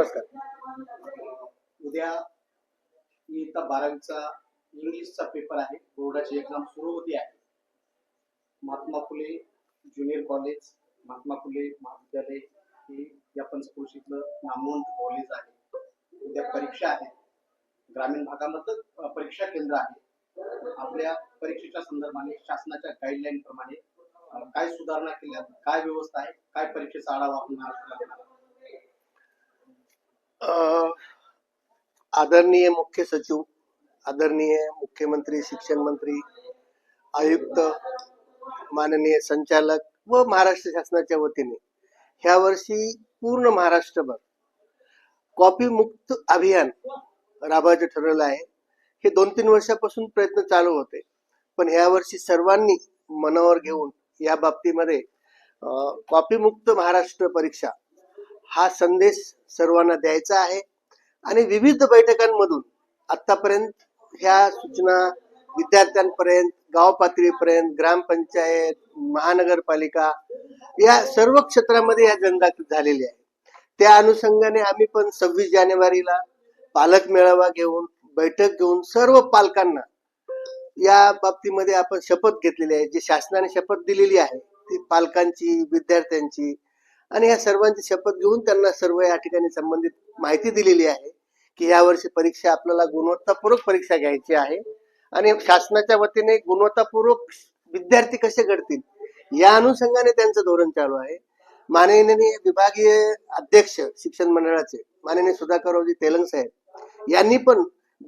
नमस्कार. उद्या इयत्ता बारावीचा इंग्लिशचा पेपर आहे. बोर्डाची एक्झाम सुरू होती आहे. महात्मा फुले ज्युनियर कॉलेज महात्मा फुले महाविद्यालय हे या पंचक्रोशीतलं नामवंत कॉलेज आहे. उद्या परीक्षा आहे. ग्रामीण भागामधलं परीक्षा केंद्र आहे. आपल्या परीक्षेच्या संदर्भाने शासनाच्या गाईडलाईन प्रमाणे काय सुधारणा केल्या काय व्यवस्था आहे काय परीक्षेचा आढावा आपण महाराष्ट्राला देणार आदरणीय मुख्य सचिव आदरणीय मुख्यमंत्री शिक्षण मंत्री आयुक्त माननीय संचालक व महाराष्ट्र शासनाच्या वतीने ह्या वर्षी पूर्ण महाराष्ट्रभर कॉपी मुक्त अभियान राबवायचं ठरवलं आहे. हे दोन तीन वर्षापासून प्रयत्न चालू होते. पण ह्या वर्षी सर्वांनी मनावर घेऊन या बाबतीमध्ये कॉपी मुक्त महाराष्ट्र परीक्षा हा संदेश सर्वांना द्यायचा आहे. आणि विविध बैठकांमधून आतापर्यंत ह्या सूचना विद्यार्थ्यांपर्यंत गाव पातळीपर्यंत ग्रामपंचायत महानगरपालिका या सर्व क्षेत्रामध्ये या जनजागृत झालेली आहे त्या अनुषंगाने आम्ही पण सव्वीस जानेवारीला पालक मेळावा घेऊन बैठक घेऊन सर्व पालकांना या बाबतीमध्ये आपण शपथ घेतलेली आहे. जी शासनाने शपथ दिलेली आहे ती पालकांची विद्यार्थ्यांची आणि या सर्वांची शपथ घेऊन त्यांना सर्व या ठिकाणी संबंधित माहिती दिलेली आहे की या वर्षी परीक्षा आपल्याला गुणवत्तापूर्वक परीक्षा घ्यायची आहे. आणि शासनाच्या वतीने गुणवत्तापूर्वक विद्यार्थी कसे घडतील या अनुषंगाने त्यांचं धोरण चालू आहे. माननीय विभागीय अध्यक्ष शिक्षण मंडळाचे माननीय सुधाकररावजी तेलंग साहेब यांनी पण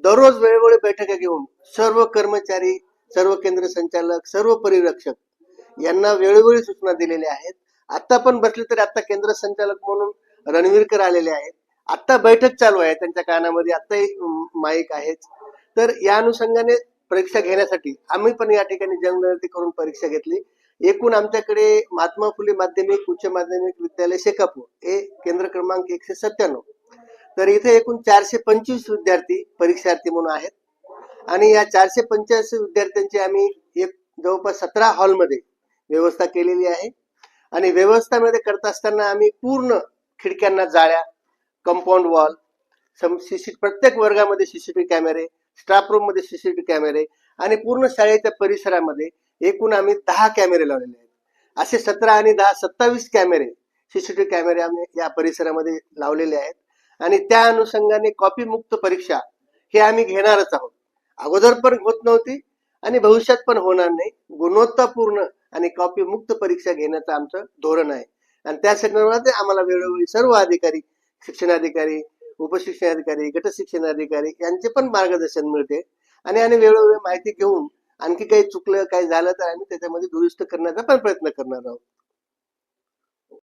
दररोज वेळोवेळी बैठका घेऊन सर्व कर्मचारी सर्व केंद्र संचालक सर्व परिरक्षक यांना वेळोवेळी सूचना दिलेल्या आहेत. आता पण बसले तरी आता केंद्र संचालक म्हणून रणवीरकर आलेले आहेत. आता बैठक चालू आहे त्यांच्या कानामध्ये. आताही माईक आहेच. तर या अनुषंगाने परीक्षा घेण्यासाठी आम्ही पण या ठिकाणी जनगणती करून परीक्षा घेतली. एकूण आमच्याकडे महात्मा फुले माध्यमिक उच्च माध्यमिक विद्यालय शेकापूर हे केंद्र क्रमांक एकशे सत्त्याण्णव. तर इथे एकूण चारशे पंचवीस विद्यार्थी परीक्षार्थी म्हणून आहेत. आणि या चारशे पंच्याऐंशी विद्यार्थ्यांची आम्ही एक जवळपास सतरा हॉलमध्ये व्यवस्था केलेली आहे. आणि व्यवस्थामध्ये करत असताना आम्ही पूर्ण खिडक्यांना जाळ्या कंपाऊंड वॉल सीसी प्रत्येक वर्गामध्ये सीसीटीव्ही कॅमेरे स्टाफ रूममध्ये सीसीटीव्ही कॅमेरे आणि पूर्ण शाळेच्या परिसरामध्ये एकूण आम्ही दहा कॅमेरे लावलेले आहेत. असे सतरा आणि दहा सत्तावीस कॅमेरे सीसीटीव्ही कॅमेरे आम्ही या परिसरामध्ये लावलेले आहेत. आणि त्या अनुषंगाने कॉपी मुक्त परीक्षा हे आम्ही घेणारच आहोत. अगोदर पण होत नव्हती आणि भविष्यात पण होणार नाही. गुणवत्तापूर्ण आणि कॉपी मुक्त परीक्षा घेण्याचं आमचं धोरण आहे. आणि त्या संदर्भात आम्हाला वेळोवेळी सर्व अधिकारी शिक्षणाधिकारी उपशिक्षणाधिकारी गट शिक्षणाधिकारी यांचे पण मार्गदर्शन मिळते. आणि आम्ही वेळोवेळी माहिती घेऊन आणखी काही चुकलं काही झालं तर आम्ही त्याच्यामध्ये दुरुस्त करण्याचा पण प्रयत्न करणार आहोत.